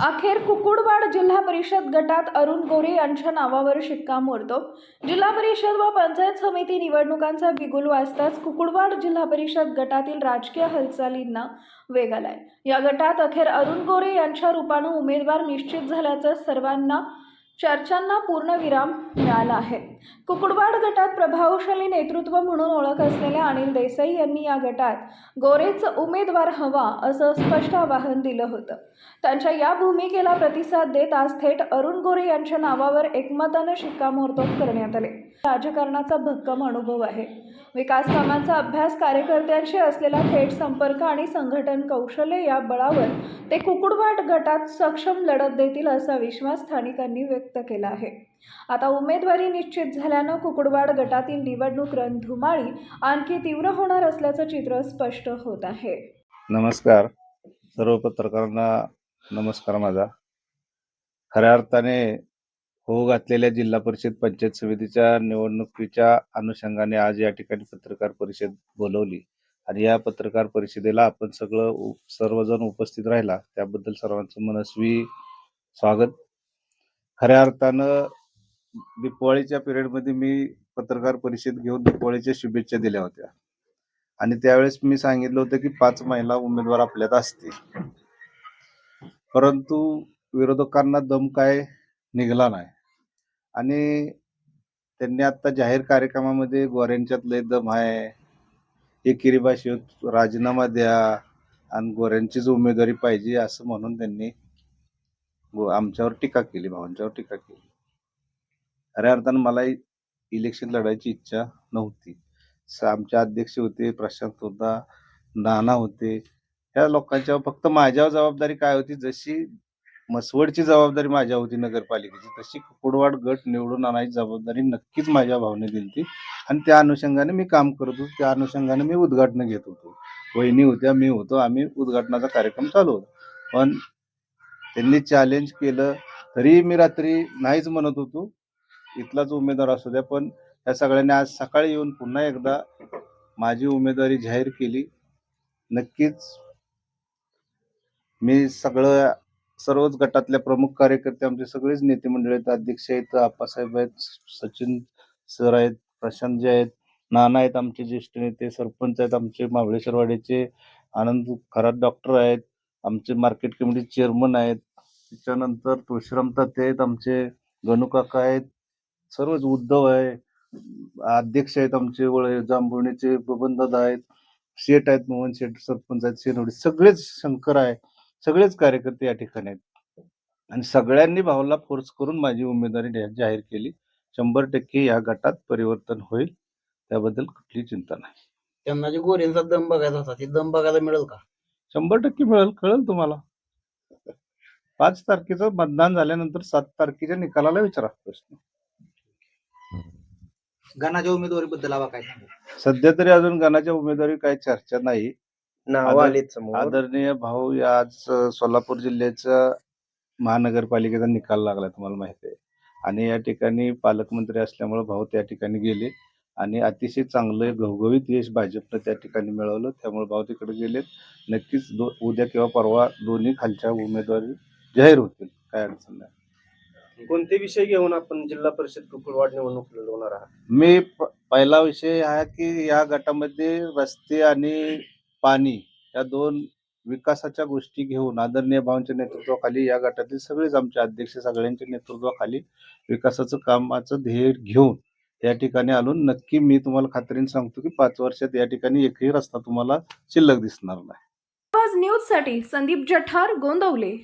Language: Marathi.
अखेर कुकुडवाड जिल्हा परिषद गटात अरुण गोरे यांच्या नावावर शिक्कामोर्तब जिल्हा परिषद व पंचायत समिती निवडणुकांचा बिगुल वाजताच कुकुडवाड जिल्हा परिषद गटातील राजकीय हालचालींना वेग आलाय. या गटात अखेर अरुण गोरे यांच्या रूपानं उमेदवार निश्चित झाल्याचं सर्वांना चर्चांना पूर्णविराम मिळाला आहे. कुकुडवाड गटात प्रभावशाली नेतृत्व म्हणून ओळख असलेल्या अनिल देसाई यांनी या गटात गोरेच उमेदवार हवा असं स्पष्ट आवाहन दिलं होतं. त्यांच्या या भूमिकेला प्रतिसाद देत आज थेट अरुण गोरे यांच्या नावावर एकमतानं शिक्कामोर्तब करण्यात आले. राजकारणाचा भक्कम अनुभव आहे. विकास कामांचा अभ्यास कार्यकर्त्यांशी असलेला थेट संपर्क आणि संघटन कौशल्य या बळावर ते कुकुडवाट गटात सक्षम लढत देतील असा विश्वास स्थानिकांनी व्यक्त केला आहे. आता उमेदवारी निश्चित झाल्यानं कुकुडवाड गटातील निवडणूक रणधुमाळी आणखी तीव्र होणार असल्याचं चित्र स्पष्ट होत आहे. नमस्कार. सर्व पत्रकारांना नमस्कार माझा. खऱ्या अर्थाने हो घातलेल्या जिल्हा परिषद पंचायत समितीच्या निवडणुकीच्या अनुषंगाने आज या ठिकाणी पत्रकार परिषद बोलवली. आणि या पत्रकार परिषदेला आपण सगळं सर्वजण उपस्थित राहिला. त्याबद्दल सर्वांचं मनस्वी स्वागत. खऱ्या अर्थानं दिपवाळीच्या पिरियडमध्ये मी पत्रकार परिषद घेऊन दिपवाळीच्या शुभेच्छा दिल्या होत्या. आणि त्यावेळेस मी सांगितलं होतं की पाच महिला उमेदवार आपल्यात असतील. परंतु विरोधकांना दम काय निघाला नाही. आणि त्यांनी आता जाहीर कार्यक्रमामध्ये गोऱ्यांच्यात लय दम आहे. एकेरी भाषेत राजीनामा द्या आणि गोऱ्यांचीच उमेदवारी पाहिजे असं म्हणून त्यांनी गो- आमच्यावर टीका केली भावांच्यावर टीका केली. खऱ्या अर्थानं मला इलेक्शन लढायची इच्छा नव्हती. स- आमचे अध्यक्ष होते प्रशांत होता नाना होते. ह्या लोकांच्या फक्त माझ्यावर जबाबदारी काय होती जशी मसवडची जबाबदारी माझ्या होती नगरपालिकेची तशी कुडवाड गट निवडून आणायची जबाबदारी नक्कीच माझ्या भावने दिली होती आणि त्या अनुषंगाने मी काम करत होतो. त्या अनुषंगाने मी उद्घाटन घेत होतो. वहिनी होत्या मी होतो. आम्ही उद्घाटनाचा कार्यक्रम चालू होता. पण त्यांनी चॅलेंज केलं तरी मी रात्री नाहीच म्हणत होतो. इथलाच उमेदवार असू द्या पण या सगळ्यांनी आज सकाळी येऊन पुन्हा एकदा माझी उमेदवारी जाहीर केली. नक्कीच मी सगळं सर्वच गटातल्या प्रमुख कार्यकर्ते आमचे सगळेच नेते मंडळ आहेत. अध्यक्ष आहेत आप्पासाहेब आहेत सचिन सर आहेत प्रशांतजी आहेत नाना आहेत आमचे ज्येष्ठ नेते सरपंच आहेत आमचे महाबळेश्वरवाडीचे आनंद खरात डॉक्टर आहेत आमचे मार्केट कमिटी चेअरमन आहेत. त्याच्यानंतर तुळशीराम ताते आहेत आमचे गणू काका आहेत. सर्वच उद्धव आहे. अध्यक्ष आहेत आमचे वळे जांभुणीचे बबनदादा आहेत. शेठ आहेत मोहन शेठ सरपंच आहेत शेनवडी. सगळेच शंकर आहे. सगळेच कार्यकर्ते या ठिकाणी आहेत. आणि सगळ्यांनी भावला फोर्स करून माझी उमेदवारी जाहीर केली. शंभर टक्के या गटात परिवर्तन होईल. त्याबद्दल कुठली चिंता नाही. त्यांना जे गोरेंचा दम बघायचा होता ते दम बघायला मिळेल का? शंभर टक्के मिळेल कळेल तुम्हाला. पाच तारखेचं मतदान झाल्यानंतर सात तारखेच्या निकालाला विचारा प्रश्न. गणाच्या उमेदवारी बद्दल आवा काय सांगू? सध्या तरी अजून गणाच्या उमेदवारी काही चर्चा नाही. नाव आदर- आलीत समोर. आदरणीय भाऊ या आज अ, सोलापूर जिल्ह्याचा महानगरपालिकेचा निकाल लागला तुम्हाला माहिती आहे. आणि या ठिकाणी पालकमंत्री असल्यामुळे भाऊ त्या ठिकाणी गेले. आणि अतिशय चांगलं घवघवीत यश भाजपनं त्या ठिकाणी मिळवलं. त्यामुळे भाऊ तिकडे गेले नक्कीच दो उद्या किंवा परवा दोन्ही खालच्या उमेदवारी जाहीर होतील. काय अडचण नाही. कोणते विषय घेऊन आपण जिल्हा परिषद कुकुळवाड निवडणूक लढवणार आहात? मी प- पहिला विषय हा की या गटामध्ये रस्ते आणि पाणी या दोन विकासाच्या गोष्टी घेऊन आदरणीय भावांच्या नेतृत्वाखाली या गटातील सगळेच आमचे अध्यक्ष सगळ्यांच्या नेतृत्वाखाली विकासाचं कामाचं ध्येय घेऊन या ठिकाणी आलो नक्की मी तुम्हाला खात्रीने सांगतो की पाच वर्षात या ठिकाणी एकही रस्ता तुम्हाला शिल्लक दिसणार नाही. न्यूजसाठी संदीप जठार गोंदवले.